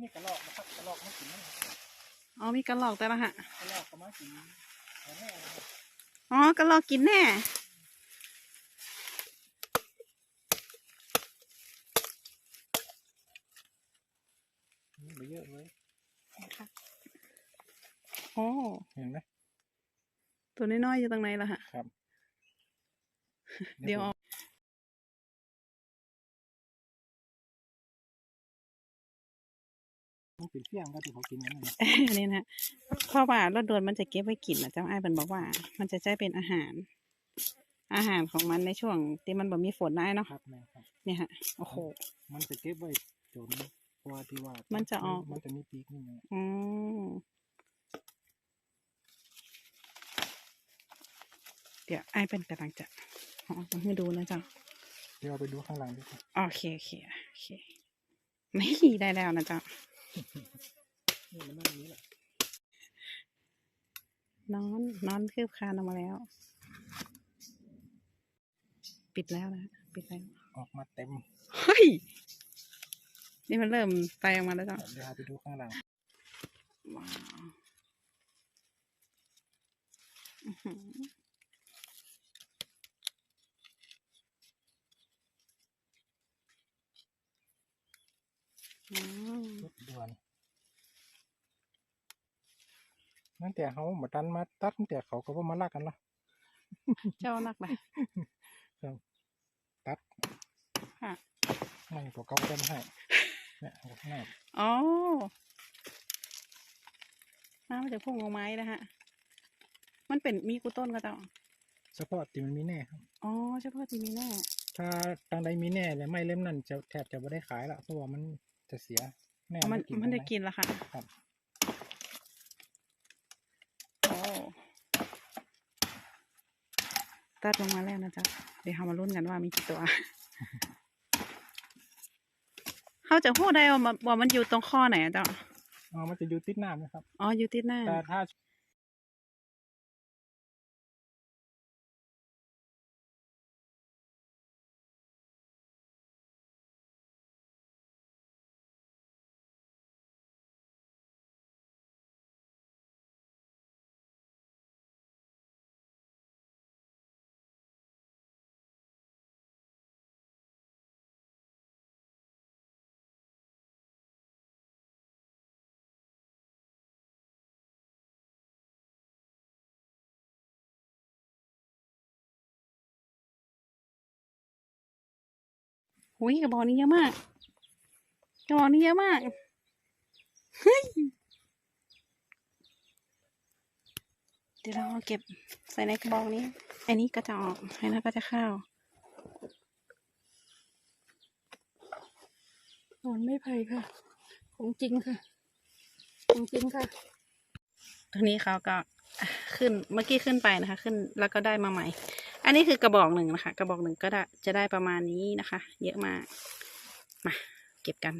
นี่กระลอกนะครับกระลอกมากินนั่นอ๋อมีกระรอกแต่ละฮะกระลอกก็มากินหัวแม่นะครับอ๋อกระรอกกินแน่นี่ไปเยอะเลยโอ้เห็นไหมตัวน้อยๆอยู่ตรงไหนล่ะฮะครับ เดี๋ยว มันเป็นเฟี้ยงก็ที่เขากินกันนั่นนะอันนี้นะฮะเพราะว่ารถด่วนมันจะเก็บไว้กินนะเจ้าไอ้ายเพิ่นบอกว่า มันจะใช้เป็นอาหาร อาหารของมันในช่วงที่มันบ่มีฝนได้เนาะครับแม่ครับ เนี่ยฮะโอ้โหมันจะเก็บไว้จนกว่าที่ว่ามัมันจะออกมันจะมีปีกนี่ไงอืมเดี๋ยวไอ้ายเป็นกำลังจะเอาออกมาให้ดูนะเจ้าเดี๋ยวเอาไปดูข้างหลังดีกว่าโอเคโอเคโอเคนี่ได้แล้วนะเจ้า นี่มันนั่งนี้แหละนอนนอนคืบคลานออกมาแล้ว ปิดแล้วนะปิดแล้วออกมาเต็มเฮ้ยนี่มันเริ่มไตออกมาแล้วจ้ะเดี๋ยวเอาไปดูข้างหลังว้าวอื้อหืออืม รถด่วน นั่นแต่เขามาตันมาตัดตั้งแต่เขาก็ว่ามาลากกันละเจ้านักเลยตัดค่ะไม่พวกเขาก็ได้มาให้เนี่ยเอาข้างหน้าอ๋อน้ำมาจากพวกงงไม้นะฮะ มันเป็นมีกุต้นก็เจ้าเฉพาะที่มันมีแน่ครับอ๋อเฉพาะที่มีแน่ ถ้าทางใดมีแน่เลยไม่เล่มนั้นจะแทบจะไม่ได้ขายละเพราะว่ามันจะเสียแน่อ๋อมันกิมันได้ทางใกินละค่ะครับ โอ้ ตัดลงมาแล้วนะจ๊ะ เดี๋ยวเรามาลุ้นกันว่ามีกี่ตัว เขาจะพูดได้ว่ามันว่ามันอยู่ตรงข้อไหนอะจ๊ะ อ๋อมันจะอยู่ติดน้ำนะครับ อ๋อ อยู่ติดหน้า แต่ถ้า หุยกระบอกนี้เยอะมากกระบอกนี้เยอะมากเฮ้ยเดี๋ยวเราเก็บใส่ในกระบอกนี้ อันนี้ก็จะออกอันนั้นก็จะเข้าหอนไม่ไผ่ค่ะ ของจริงค่ะ ของจริงค่ะทีนี้เขาก็ขึ้นเมื่อกี้ขึ้นไปนะคะ ขึ้นแล้วก็ได้มาใหม่ อันนี้คือกระบอกหนึ่งนะคะ กระบอกหนึ่งก็ได้จะได้ประมาณนี้นะคะ เยอะมาก มา เก็บกัน